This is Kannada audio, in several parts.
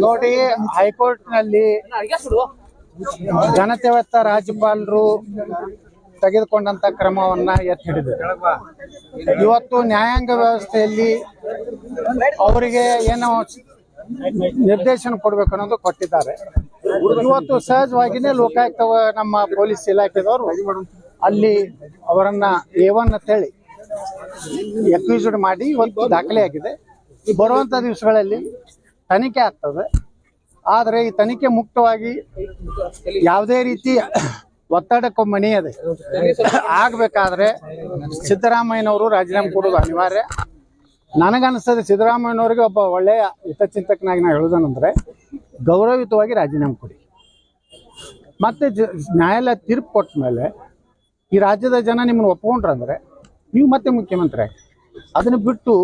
ನೋಡಿ ಹೈಕೋರ್ಟ್ನಲ್ಲಿ ಘನತೆವತ್ತ ರಾಜ್ಯಪಾಲರು ತೆಗೆದುಕೊಂಡಂತ ಕ್ರಮವನ್ನ ಎತ್ತಿ ಹಿಡಿದರು ಇವತ್ತು ನ್ಯಾಯಾಂಗ ವ್ಯವಸ್ಥೆಯಲ್ಲಿ ಅವರಿಗೆ ಏನೋ ನಿರ್ದೇಶನ ಕೊಡ್ಬೇಕು ಅನ್ನೋದು ಕೊಟ್ಟಿದ್ದಾರೆ. ಇವತ್ತು ಸಹಜವಾಗಿನೇ ಲೋಕಾಯುಕ್ತ ನಮ್ಮ ಪೊಲೀಸ್ ಇಲಾಖೆದವರು ಅಲ್ಲಿ ಅವರನ್ನ ಏವನ್ ಅಂತೇಳಿ ಎಕ್ವಿಸ್ಡ್ ಮಾಡಿ ಇವತ್ತು ದಾಖಲೆ ಆಗಿದೆ. ಈ ಬರುವಂತ ದಿವಸಗಳಲ್ಲಿ ತನಿಖೆ ಆಗ್ತದೆ. ಆದರೆ ಈ ತನಿಖೆ ಮುಕ್ತವಾಗಿ ಯಾವುದೇ ರೀತಿ ಒತ್ತಡಕ್ಕೂ ಮಣಿಯದೆ ಆಗ್ಬೇಕಾದ್ರೆ ಸಿದ್ದರಾಮಯ್ಯನವರು ರಾಜೀನಾಮೆ ಕೊಡೋದು ಅನಿವಾರ್ಯ. ನನಗನ್ನಿಸ್ತದೆ ಸಿದ್ದರಾಮಯ್ಯನವರಿಗೆ ಒಬ್ಬ ಒಳ್ಳೆಯ ಹಿತಚಿಂತಕನಾಗಿ ನಾ ಹೇಳೋದನಂದ್ರೆ ಗೌರವಯುತವಾಗಿ ರಾಜೀನಾಮೆ ಕೊಡಿ. ಮತ್ತೆ ನ್ಯಾಯಾಲಯ ತೀರ್ಪು ಕೊಟ್ಟ ಮೇಲೆ ಈ ರಾಜ್ಯದ ಜನ ನಿಮ್ಮನ್ನು ಒಪ್ಕೊಂಡ್ರಂದ್ರೆ ನೀವು ಮತ್ತೆ ಮುಖ್ಯಮಂತ್ರಿ ಅದನ್ನ ಬಿಟ್ಟು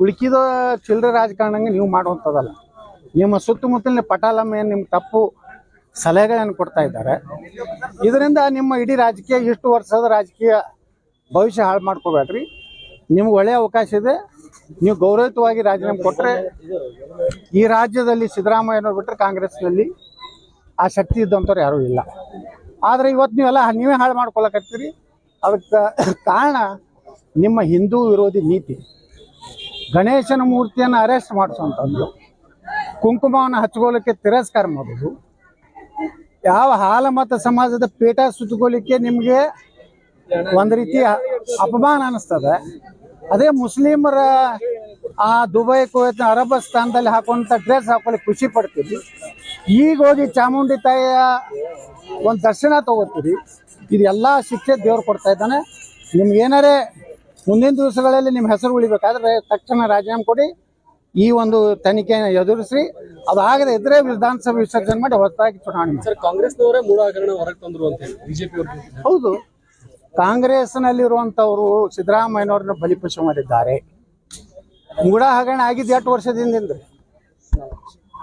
ಉಳುಕಿದ ಚಿಲ್ಲರೆ ರಾಜಕಾರಣಂಗೆ ನೀವು ಮಾಡುವಂಥದ್ದಲ್ಲ. ನಿಮ್ಮ ಸುತ್ತಮುತ್ತಲಿನ ಪಟಾಲಮ್ಮ ಏನು ನಿಮ್ಮ ತಪ್ಪು ಸಲಹೆಗಳನ್ನು ಕೊಡ್ತಾ ಇದ್ದಾರೆ. ಇದರಿಂದ ನಿಮ್ಮ ಇಡೀ ರಾಜಕೀಯ, ಇಷ್ಟು ವರ್ಷದ ರಾಜಕೀಯ ಭವಿಷ್ಯ ಹಾಳು ಮಾಡ್ಕೋಬೇಡ್ರಿ. ನಿಮ್ಗೆ ಒಳ್ಳೆಯ ಅವಕಾಶ ಇದೆ. ನೀವು ಗೌರವಯುತವಾಗಿ ರಾಜೀನಾಮೆ ಕೊಟ್ಟರೆ ಈ ರಾಜ್ಯದಲ್ಲಿ ಸಿದ್ದರಾಮಯ್ಯನವ್ರು ಬಿಟ್ಟರೆ ಕಾಂಗ್ರೆಸ್ನಲ್ಲಿ ಆ ಶಕ್ತಿ ಇದ್ದಂಥವ್ರು ಯಾರೂ ಇಲ್ಲ. ಆದರೆ ಇವತ್ತು ನೀವೆಲ್ಲ ನೀವೇ ಹಾಳು ಮಾಡ್ಕೊಳಕತ್ತೀರಿ. ಅದಕ್ಕೆ ಕಾರಣ ನಿಮ್ಮ ಹಿಂದೂ ವಿರೋಧಿ ನೀತಿ. ಗಣೇಶನ ಮೂರ್ತಿಯನ್ನು ಅರೆಸ್ಟ್ ಮಾಡಿಸುವಂಥದ್ದು ಕುಂಕುಮವನ್ನು ಹಚ್ಕೊಳ್ಳಿಕ್ಕೆ ತಿರಸ್ಕಾರ ಮಾಡೋದು. ಯಾವ ಹಾಲಮತ ಸಮಾಜದ ಪೀಠ ಸುತ್ತಕೊಳ್ಳಿಕ್ಕೆ ನಿಮಗೆ ಒಂದು ರೀತಿ ಅಪಮಾನ ಅನ್ನಿಸ್ತದೆ ಅದೇ ಮುಸ್ಲಿಮರ ಆ ದುಬೈ, ಕುವೈತ್ ಅರಬಸ್ತಾನದಲ್ಲಿ ಹಾಕುವಂಥ ಡ್ರೆಸ್ ಹಾಕೊಳ್ಳಿ ಖುಷಿ ಪಡ್ತೀವಿ ಈಗ ಹೋಗಿ ಚಾಮುಂಡಿ ತಾಯಿಯ ಒಂದು ದರ್ಶನ ತಗೋತೀರಿ. ಇದೆಲ್ಲ ಶಿಕ್ಷೆ ದೇವ್ರು ಕೊಡ್ತಾ ಇದ್ದಾನೆ. ನಿಮ್ಗೆ ಏನಾರೇ ಮುಂದಿನ ದಿವಸಗಳಲ್ಲಿ ನಿಮ್ಮ ಹೆಸರು ಉಳಿಬೇಕಾದ್ರೆ ತಕ್ಷಣ ರಾಜೀನಾಮೆ ಕೊಡಿ. ಈ ಒಂದು ತನಿಖೆಯನ್ನು ಎದುರಿಸಿ ಅದಾಗದೆ ಇದ್ರೆ ವಿಧಾನಸಭೆ ವಿಸರ್ಜನೆ ಮಾಡಿ ಹೊಸದಾಗಿ ಚುನಾವಣೆ ಸರ್ ಕಾಂಗ್ರೆಸ್ನವರೇ ಮೂಲ ಹಗರಣ ಹೊರಗೆ ತಂದ್ರು ಅಂತ ಹೇಳಿ ಬಿಜೆಪಿ ಹೌದು. ಕಾಂಗ್ರೆಸ್ನಲ್ಲಿರುವಂಥವರು ಸಿದ್ದರಾಮಯ್ಯನವ್ರನ್ನ ಬಲಿಪಶು ಮಾಡಿದ್ದಾರೆ. ಮೂಡ ಹಗರಣ ಆಗಿದ್ದು ಎಷ್ಟು ವರ್ಷದಿಂದ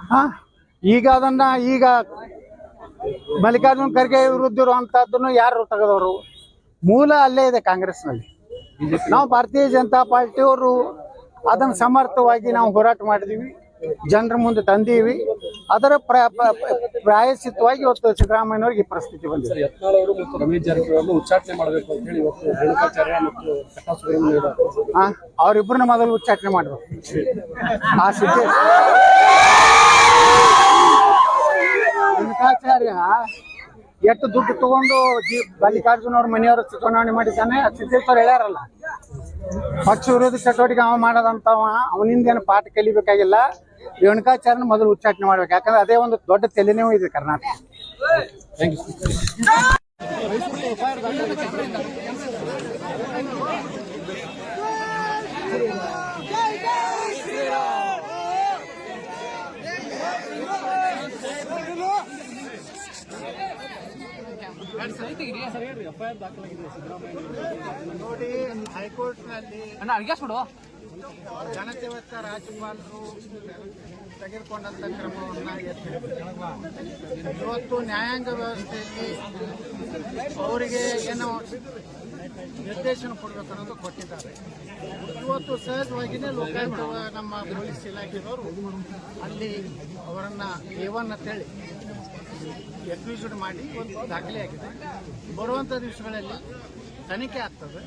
ಹಾ ಈಗ ಅದನ್ನ ಈಗ ಮಲ್ಲಿಕಾರ್ಜುನ್ ಖರ್ಗೆ ವಿರುದ್ಧ ಇರುವಂತಹದ್ದನ್ನು ಯಾರು ತೆಗೆದವರು ಮೂಲ ಅಲ್ಲೇ ಇದೆ ಕಾಂಗ್ರೆಸ್ನಲ್ಲಿ ನಾವು ಭಾರತೀಯ ಜನತಾ ಪಾರ್ಟಿಯವರು ಅದನ್ನು ಸಮರ್ಥವಾಗಿ ನಾವು ಹೋರಾಟ ಮಾಡಿದೀವಿ ಜನರ ಮುಂದೆ ತಂದೀವಿ ಅದರ ಪ್ರಾಯಶಿತವಾಗಿ ಇವತ್ತು ಸಿದ್ದರಾಮಯ್ಯನವ್ರಿಗೆ ಈ ಪರಿಸ್ಥಿತಿ ಬಂದಿದೆ ಉಚ್ಚಾಟನೆ ಮಾಡಬೇಕು ಸಿದ್ದೇಶ್ ಮೊದಲು ಉಚ್ಚಾಟನೆ ಮಾಡಬೇಕು ಆ ಸಿದ್ದೇ ರೇಣುಕಾಚಾರ್ಯ ಎಷ್ಟು ದುಡ್ಡು ತಗೊಂಡು ಮಲ್ಲಿಕಾರ್ಜುನ ಅವ್ರ ಮನೆಯವರು ಚುನಾವಣೆ ಮಾಡಿದ್ದಾನೆ, ಸಿದ್ದೇಶ್ವರ ಹೇಳ್ಯಾರಲ್ಲ. ಪಕ್ಷ ವಿರೋಧಿ ಚಟುವಟಿಕೆ ಅವ ಮಾಡೋದಂತವ ಅವನಿಂದ ಏನು ಪಾಠ ಕಲಿಬೇಕಾಗಿಲ್ಲ. ರೇಣುಕಾಚಾರ್ಯನ ಮೊದಲು ಉಚ್ಚಾಟನೆ ಮಾಡ್ಬೇಕು, ಯಾಕಂದ್ರೆ ಅದೇ ಒಂದು ದೊಡ್ಡ ತಲೆನೋವು ಇದೆ ಕರ್ನಾಟಕ. ಥ್ಯಾಂಕ್ ಯು ನೋಡಿ ಹೈಕೋರ್ಟ್ನಲ್ಲಿ ಜನತೆವತ್ತ ರಾಜ್ಯಪಾಲರು ತೆಗೆದುಕೊಂಡಂತ ಕ್ರಮವನ್ನ ಇವತ್ತು ನ್ಯಾಯಾಂಗ ವ್ಯವಸ್ಥೆಯಲ್ಲಿ ಅವರಿಗೆ ಏನೋ ನಿರ್ದೇಶನ ಕೊಡಬೇಕು ಅನ್ನೋದು ಕೊಟ್ಟಿದ್ದಾರೆ. ಇವತ್ತು ಸಹಜವಾಗಿಯೇ ಲೋಕಾಯುಕ್ತ ನಮ್ಮ ಪೊಲೀಸ್ ಇಲಾಖೆಯವರು ಅಲ್ಲಿ ಅವರನ್ನ ಏವನ್ ಅಂತೇಳಿ ಎಕ್ವಿಸ್ಡ್ ಮಾಡಿ ಒಂದು ದಾಖಲೆ ಆಗಿದೆ. ಬರುವಂಥ ದಿವಸಗಳಲ್ಲಿ ತನಿಖೆ ಆಗ್ತದೆ.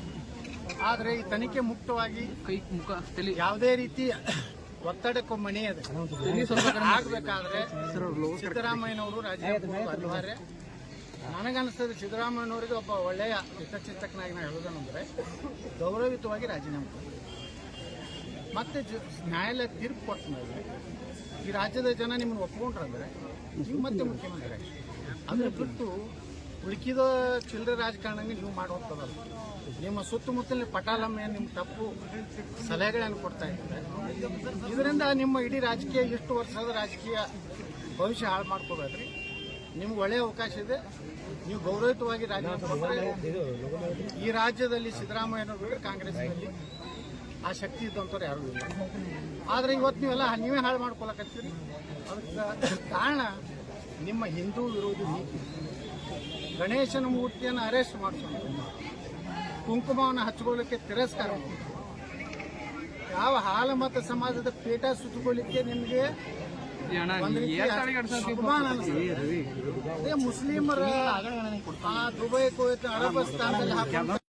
ಆದರೆ ಈ ತನಿಖೆ ಮುಕ್ತವಾಗಿ ಕೈ ಮುಖ ತಲೆ. ಯಾವುದೇ ರೀತಿ ಒತ್ತಡಕ್ಕೂ ಮಣಿಯದೆ ಆಗಬೇಕಾದ್ರೆ ಸಿದ್ದರಾಮಯ್ಯನವರು ರಾಜೀನಾಮೆ ಅನಿವಾರ್ಯ ನನಗನ್ನಿಸ್ತದೆ ಸಿದ್ದರಾಮಯ್ಯನವರಿಗೆ ಒಬ್ಬ ಒಳ್ಳೆಯ ಹಿತಚಿಂತಕನಾಗಿ ನಾನು ಹೇಳೋದನಂದ್ರೆ ಗೌರವಯುತವಾಗಿ ರಾಜೀನಾಮೆ ಕೊಡ್ತಾರೆ ಮತ್ತೆ ನ್ಯಾಯಾಲಯ ತೀರ್ಪು ಕೊಟ್ಟ ಮೇಲೆ ಈ ರಾಜ್ಯದ ಜನ ನಿಮ್ಮನ್ನು ಒಪ್ಕೊಂಡ್ರಂದ್ರೆ ಮತ್ತೆ ಮುಖ್ಯಮಂತ್ರಿ ಅದ್ರ ಬಿಟ್ಟು ಉಳುಕಿದ ಚಿಲ್ಲರೆ ರಾಜಕಾರಣಂಗೆ ನೀವು ಮಾಡುವಂಥದ್ದಲ್ಲ. ನಿಮ್ಮ ಸುತ್ತಮುತ್ತಲಿನ ಪಟಾಲಮ್ಮ, ನಿಮ್ಮ ತಪ್ಪು ಸಲಹೆಗಳನ್ನು ಕೊಡ್ತಾ ಇದ್ದಾರೆ. ಇದರಿಂದ ನಿಮ್ಮ ಇಡೀ ರಾಜಕೀಯ, ಎಷ್ಟು ವರ್ಷದ ರಾಜಕೀಯ ಭವಿಷ್ಯ ಹಾಳು ಮಾಡ್ಕೋಬೇಡ್ರಿ. ನಿಮ್ಗೆ ಒಳ್ಳೆಯ ಅವಕಾಶ ಇದೆ. ನೀವು ಗೌರವಯುತವಾಗಿ ರಾಜೀನಾಮೆ ಈ ರಾಜ್ಯದಲ್ಲಿ ಸಿದ್ದರಾಮಯ್ಯನವರು ಕಾಂಗ್ರೆಸ್ನಲ್ಲಿ ಆ ಶಕ್ತಿ ಇದ್ದಂಥವ್ರು ಯಾರೂ ಇಲ್ಲ. ಆದರೆ ಇವತ್ತು ನೀವೆಲ್ಲ ನೀವೇ ಹಾಳು ಮಾಡ್ಕೊಳಕತ್ತೀರಿ. ಅದಕ್ಕೆ ಕಾರಣ ನಿಮ್ಮ ಹಿಂದೂ ವಿರೋಧಿ ನೀತಿ ಗಣೇಶನ ಮೂರ್ತಿಯನ್ನು ಅರೆಸ್ಟ್ ಮಾಡಿಸೋದು ಕುಂಕುಮವನ್ನು ಹಚ್ಕೊಳ್ಳಿಕ್ಕೆ ತಿರಸ್ಕಾರ ಯಾವ ಹಾಲ ಮತ ಸಮಾಜದ ಪೀಠ ಸುತ್ತಕೊಳ್ಳಿಕ್ಕೆ ನಿಮಗೆ ಮುಸ್ಲಿಮರ ಆ ದುಬೈ ಕುವೈತ್ ಅರಬ್ ಸ್ಥಾನದಲ್ಲಿ